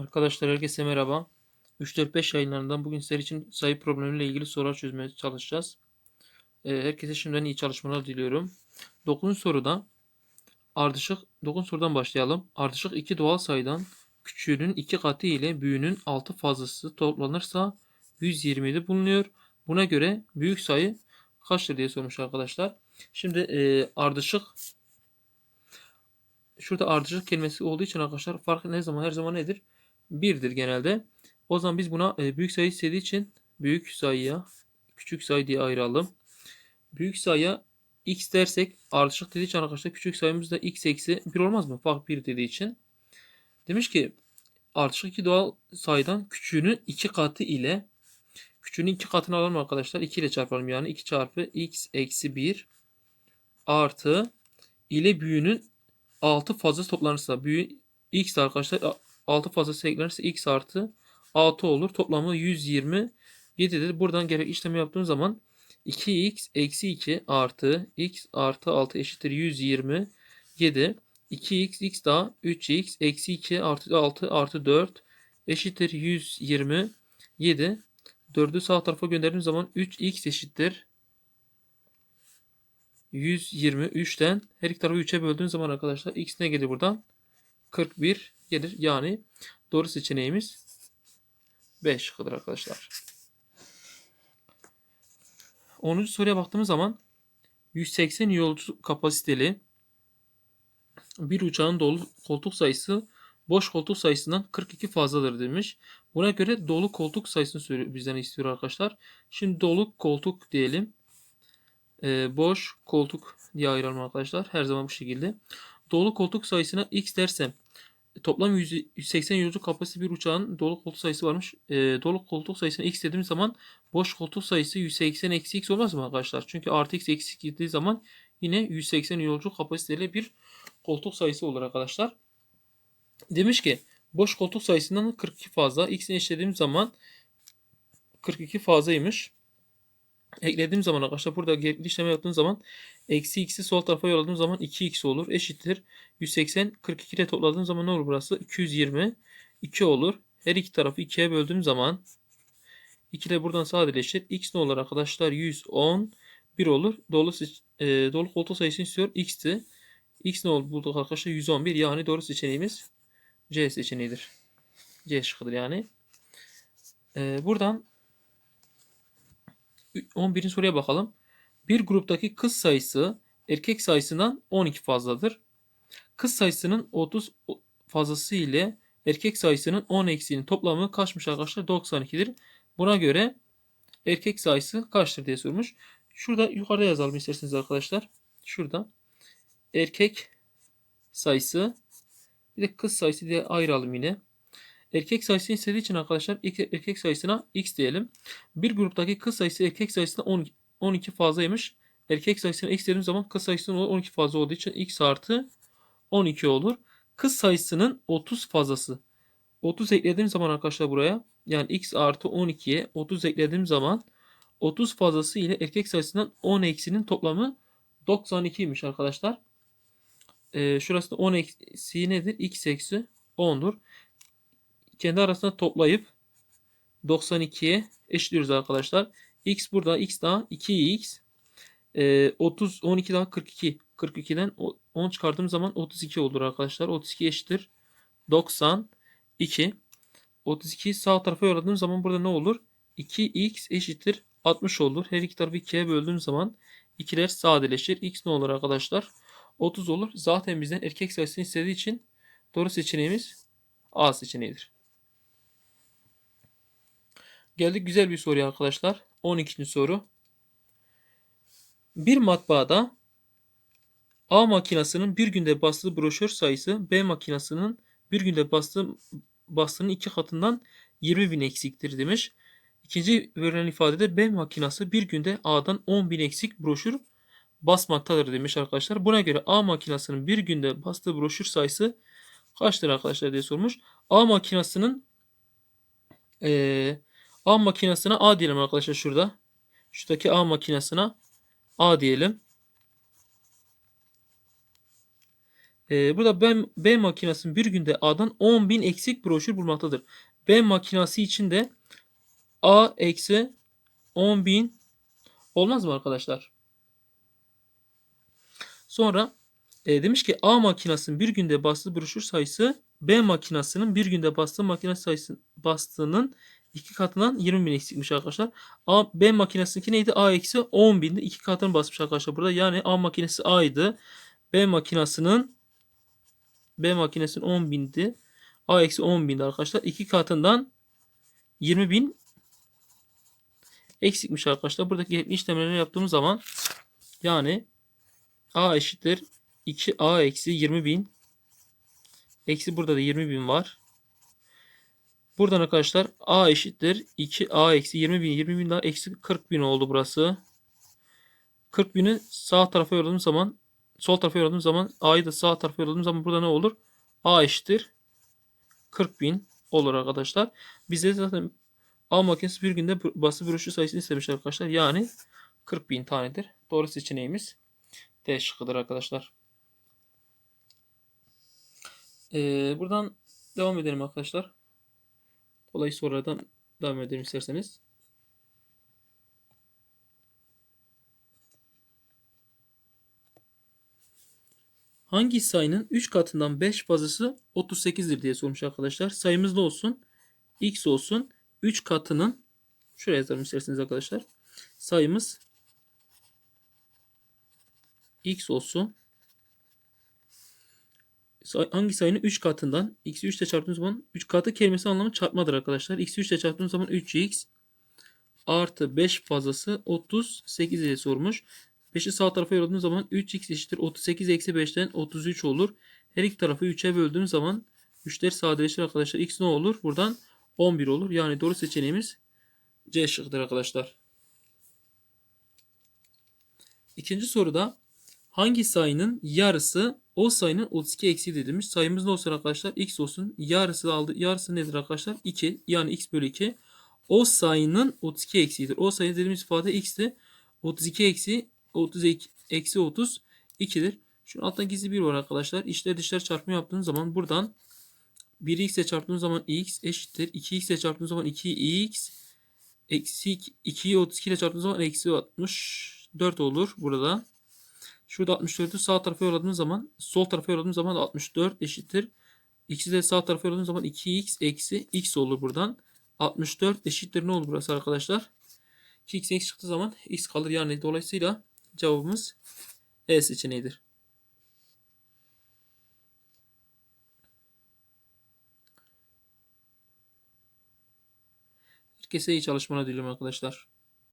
Arkadaşlar herkese merhaba. 3-4-5 yayınlarından bugün sizler için sayı problemiyle ilgili sorular çözmeye çalışacağız. Ee, herkese şimdiden iyi çalışmalar diliyorum. 9. soruda ardışık 9. sorudan başlayalım. Ardışık iki doğal sayıdan küçüğünün 2 katı ile büyüğünün 6 fazlası toplanırsa 127 bulunuyor. Buna göre büyük sayı kaçtır diye sormuş arkadaşlar. Şimdi e, ardışık şurada ardışık kelimesi olduğu için arkadaşlar fark ne zaman her zaman nedir? 1'dir genelde. O zaman biz buna e, büyük sayı istediği için büyük sayıya küçük sayı diye ayıralım. Büyük sayıya x dersek ardışık dediği için arkadaşlar küçük sayımız da x eksi 1 olmaz mı? Fark 1 dediği için. Demiş ki ardışık iki doğal sayıdan küçüğünün 2 katı ile küçüğünün 2 katını alalım arkadaşlar. 2 ile çarpalım yani 2 çarpı x eksi 1 artı ile büyüğünün 6 fazlası toplanırsa büyüğü x arkadaşlar 6 fazlası eklenirse x artı 6 olur. Toplamı 127'dir. Buradan gerek işlemi yaptığım zaman 2x eksi 2 artı x artı 6 eşittir 127. 2x x daha 3x eksi 2 artı 6 artı 4 eşittir 127. 4'ü sağ tarafa gönderdiğim zaman 3x eşittir 123'ten her iki tarafı 3'e böldüğüm zaman arkadaşlar x ne gelir buradan? 41 gelir. Yani doğru seçeneğimiz 5 şıkkıdır arkadaşlar. 10. soruya baktığımız zaman 180 yolcu kapasiteli bir uçağın dolu koltuk sayısı boş koltuk sayısından 42 fazladır demiş. Buna göre dolu koltuk sayısını bizden istiyor arkadaşlar. Şimdi dolu koltuk diyelim. Ee, boş koltuk diye ayıralım arkadaşlar. Her zaman bu şekilde. Dolu koltuk sayısına x dersem toplam 180 yolcu kapasite bir uçağın dolu koltuk sayısı varmış. E, dolu koltuk sayısına x dediğim zaman boş koltuk sayısı 180 eksi x olmaz mı arkadaşlar? Çünkü artı x eksi gittiği zaman yine 180 yolcu kapasiteli bir koltuk sayısı olur arkadaşlar. Demiş ki boş koltuk sayısından 42 fazla. X'ini eşlediğim zaman 42 fazlaymış. Eklediğim zaman arkadaşlar burada gerekli işlemi yaptığım zaman eksi x'i sol tarafa yolladığım zaman 2x olur. Eşittir. 180 42 ile topladığım zaman ne olur burası? 220 2 olur. Her iki tarafı 2'ye böldüğüm zaman 2 ile buradan sadeleşir. X ne olur arkadaşlar? 110 1 olur. Dolu, e, dolu koltuk sayısını istiyor. X'ti. X ne oldu bulduk arkadaşlar? 111 yani doğru seçeneğimiz C seçeneğidir. C şıkkıdır yani. E, buradan 11. soruya bakalım. Bir gruptaki kız sayısı erkek sayısından 12 fazladır. Kız sayısının 30 fazlası ile erkek sayısının 10 eksiğinin toplamı kaçmış arkadaşlar? 92'dir. Buna göre erkek sayısı kaçtır diye sormuş. Şurada yukarıda yazalım isterseniz arkadaşlar. Şurada erkek sayısı bir de kız sayısı diye ayıralım yine. Erkek sayısını istediği için arkadaşlar erkek sayısına x diyelim. Bir gruptaki kız sayısı erkek sayısına 12, 12 fazlaymış. Erkek sayısına x dediğim zaman kız sayısının 12 fazla olduğu için x artı 12 olur. Kız sayısının 30 fazlası. 30 eklediğim zaman arkadaşlar buraya yani x artı 12'ye 30 eklediğim zaman 30 fazlası ile erkek sayısından 10 eksinin toplamı 92'ymiş arkadaşlar. Ee, şurası da 10 eksi nedir? x eksi 10'dur kendi arasında toplayıp 92'ye eşitliyoruz arkadaşlar. X burada x daha 2x. E, 30 12 daha 42. 42'den 10 çıkardığım zaman 32 olur arkadaşlar. 32 eşittir 92. 32 sağ tarafa yolladığım zaman burada ne olur? 2x eşittir 60 olur. Her iki tarafı 2'ye böldüğüm zaman ikiler sadeleşir. X ne olur arkadaşlar? 30 olur. Zaten bizden erkek sayısını istediği için doğru seçeneğimiz A seçeneğidir. Geldik güzel bir soruya arkadaşlar. 12. soru. Bir matbaada A makinasının bir günde bastığı broşür sayısı B makinasının bir günde bastığı bastığının iki katından 20 bin eksiktir demiş. İkinci verilen ifadede B makinası bir günde A'dan 10 bin eksik broşür basmaktadır demiş arkadaşlar. Buna göre A makinasının bir günde bastığı broşür sayısı kaçtır arkadaşlar diye sormuş. A makinasının ee, A makinesine A diyelim arkadaşlar şurada. Şuradaki A makinesine A diyelim. Ee, burada B, B makinasının bir günde A'dan 10.000 eksik broşür bulmaktadır. B makinası için de A eksi 10.000 olmaz mı arkadaşlar? Sonra e, demiş ki A makinasının bir günde bastığı broşür sayısı B makinasının bir günde bastığı makine sayısı bastığının iki katından 20 bin eksikmiş arkadaşlar. A, B makinesininki neydi? A eksi 10 bindi. iki katını basmış arkadaşlar burada. Yani A makinesi A'ydı. B makinasının B makinesinin 10 bindi. A eksi 10 bindi arkadaşlar. iki katından 20 bin eksikmiş arkadaşlar. Buradaki işlemleri yaptığımız zaman yani A eşittir 2A eksi 20 bin. Eksi burada da 20 bin var. Buradan arkadaşlar A eşittir 2A eksi 20 bin. 20 bin daha eksi 40 bin oldu burası. 40 bini sağ tarafa yolladığım zaman sol tarafa yolladığım zaman A'yı da sağ tarafa yolladığım zaman burada ne olur? A eşittir 40 bin olur arkadaşlar. Bize zaten A makinesi bir günde bası broşür sayısını istemişler arkadaşlar. Yani 40 bin tanedir. Doğru seçeneğimiz D şıkkıdır arkadaşlar. Ee, buradan devam edelim arkadaşlar. Kolay sorulardan devam edelim isterseniz. Hangi sayının 3 katından 5 fazlası 38'dir diye sormuş arkadaşlar. Sayımız ne olsun? X olsun. 3 katının şuraya yazalım isterseniz arkadaşlar. Sayımız X olsun. Hangi sayının 3 katından x'i 3 ile çarptığımız zaman 3 katı kelimesi anlamı çarpmadır arkadaşlar. x'i 3 ile çarptığımız zaman 3x artı 5 fazlası 38 diye sormuş. 5'i sağ tarafa yolladığımız zaman 3x eşittir 38 eksi 5'ten 33 olur. Her iki tarafı 3'e böldüğüm zaman 3'ler sadeleşir arkadaşlar. x ne olur? Buradan 11 olur. Yani doğru seçeneğimiz C şıkkıdır arkadaşlar. İkinci soruda hangi sayının yarısı o sayının 32 eksiğidir demiş. Sayımız ne olsun arkadaşlar? X olsun. Yarısı aldı. Yarısı nedir arkadaşlar? 2. Yani x bölü 2. O sayının 32 eksiğidir. O sayı dediğimiz ifade x'ti. 32 eksi 32 eksi 30 2'dir. Şunun altında gizli bir var arkadaşlar. İşler dışlar çarpımı yaptığınız zaman buradan 1x ile çarptığımız zaman x eşittir. 2x ile çarptığımız zaman 2x eksi 2'yi 32 ile çarptığımız zaman eksi 64 olur burada. Şurada 64'ü sağ tarafa yolladığımız zaman sol tarafa yolladığımız zaman 64 eşittir. X'i de sağ tarafa yolladığımız zaman 2x eksi x olur buradan. 64 eşittir ne olur burası arkadaşlar? 2x eksi çıktığı zaman x kalır yani dolayısıyla cevabımız E seçeneğidir. Herkese iyi çalışmalar diliyorum arkadaşlar.